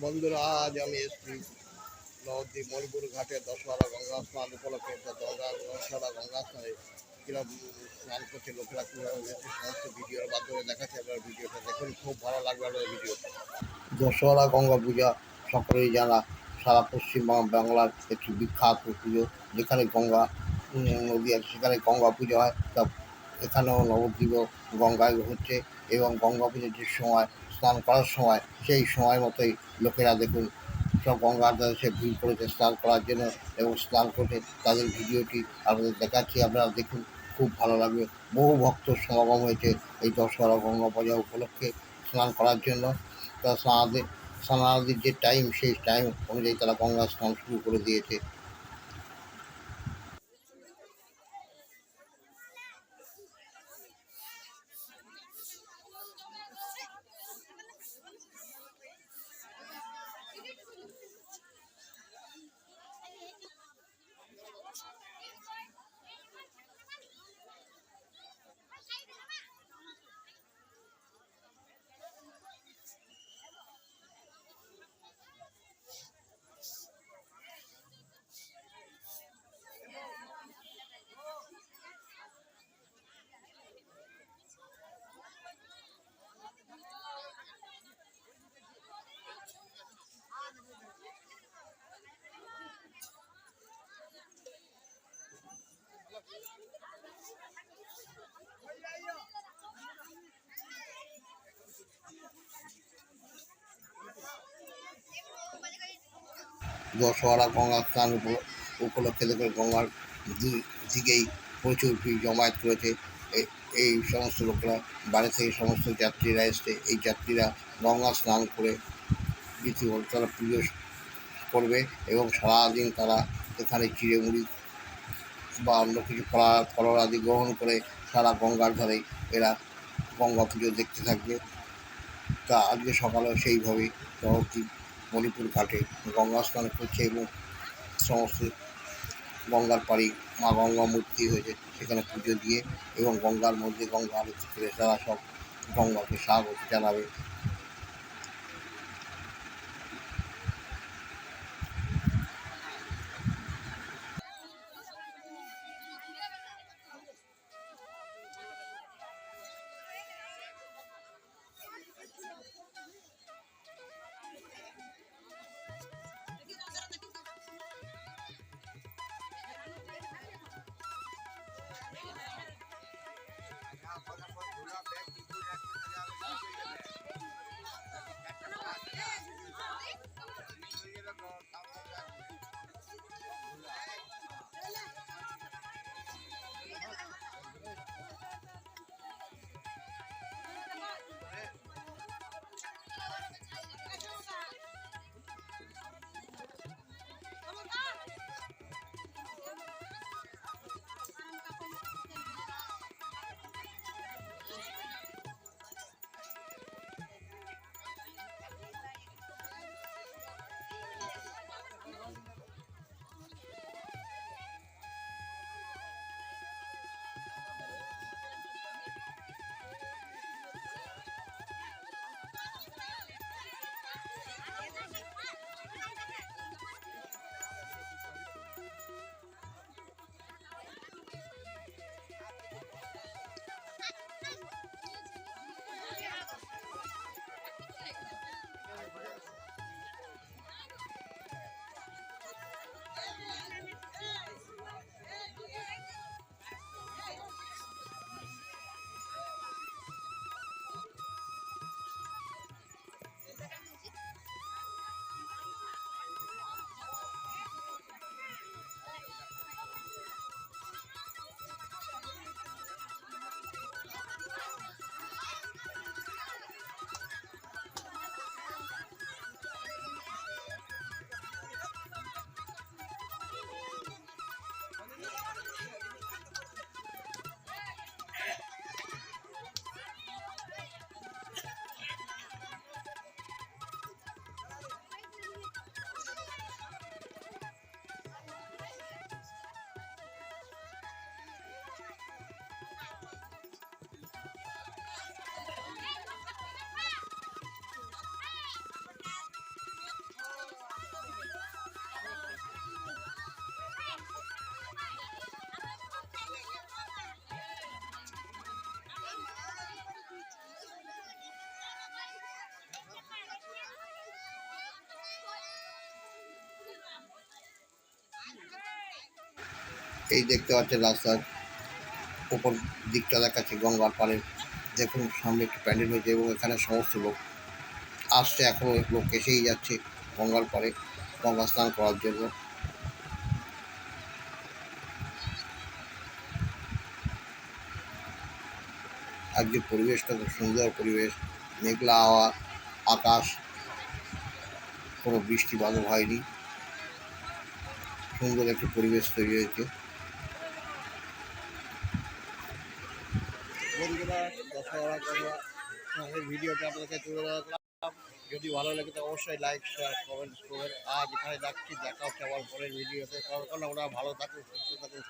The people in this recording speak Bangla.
বন্ধুরা, আজ আমি এসছি নবদ্বীপ মণিপুর ঘাটে দশহরা গঙ্গা স্নান উপলক্ষে। গঙ্গা দশহরা গঙ্গা স্নানে কীরকম স্নান করছে লোকেরা, কীভাবে সমস্ত ভিডিওর মাধ্যমে দেখাচ্ছে, আপনার ভিডিওটা দেখুন, খুব ভালো লাগবে আপনার ভিডিও দশহরা গঙ্গা পূজা সকলেই জানা, সারা পশ্চিম বাং- বাংলার একটি বিখ্যাত পুজো, যেখানে গঙ্গা নদী আছে, সেখানে গঙ্গা পুজো হয়। তা এখানেও নবদ্বীপ গঙ্গায় হচ্ছে এবং গঙ্গা পুজোর যে সময় স্নান করার সময়, সেই সময় মতোই লোকেরা দেখুন, সব গঙ্গার সে ভিড় করেছে স্নান করার জন্য এবং স্নান করে তাদের ভিডিওটি আপনাদের দেখাচ্ছি, আপনারা দেখুন, খুব ভালো লাগবে। বহু ভক্ত সমাগম হয়েছে এই দশহরা গঙ্গা পূজা উপলক্ষে স্নান করার জন্য। তা স্নানাদের স্নানাদির যে টাইম সেই টাইম অনুযায়ী তারা গঙ্গা স্নান শুরু করে দিয়েছে। দশহরা গঙ্গা স্নান উপ- উপলক্ষে দেখে গঙ্গার দিকেই প্রচুর ভিড় জমায়েত করেছে। এই সমস্ত লোকেরা বাইরে থেকে সমস্ত যাত্রীরা এসছে। এই যাত্রীরা গঙ্গা স্নান করে রীতিমতো তারা পুজো করবে এবং সারাদিন তারা এখানে চিড়েমুড়ি বা অন্য কিছু ফলা আদি গ্রহণ করে সারা গঙ্গার ধারে এরা গঙ্গা পুজো দেখতে থাকবে। তা আজকে সকালে সেইভাবেই নবদ্বীপ মণিপুর ঘাটে গঙ্গা স্নান করছে এবং সমস্ত গঙ্গার পাড়ি মা গঙ্গা মূর্তি হয়েছে, সেখানে পুজো দিয়ে এবং গঙ্গার মধ্যে গঙ্গা আরতি করে তারা সব গঙ্গাকে স্বাগত জানাবে। এই দেখতে পাচ্ছেন রাস্তার উপর দিকটা দেখাচ্ছে, গঙ্গার পাড়ে। দেখুন, সামনে একটি প্যান্ডেল হয়েছে এবং এখানে সমস্ত লোক আসছে এখনও লোক এসেই যাচ্ছে গঙ্গার পাড়ে গঙ্গা স্নান করার জন্য। আজকের পরিবেশটা খুব সুন্দর পরিবেশ, মেঘলা হাওয়া, আকাশ, কোনো বৃষ্টি বাদল হয়নি। সুন্দর একটি পরিবেশ তৈরি হয়েছে। বন্ধুরা আমাদের ভিডিওটা আপনাদেরকে তুলে যদি ভালো লাগে তো অবশ্যই লাইক শেয়ার কমেন্টস করবেন। আজ এখানে যাচ্ছি দেখা আবার পরের ভিডিওতে। কারণ ওরা ভালো থাকুন, সুস্থ থাকুন।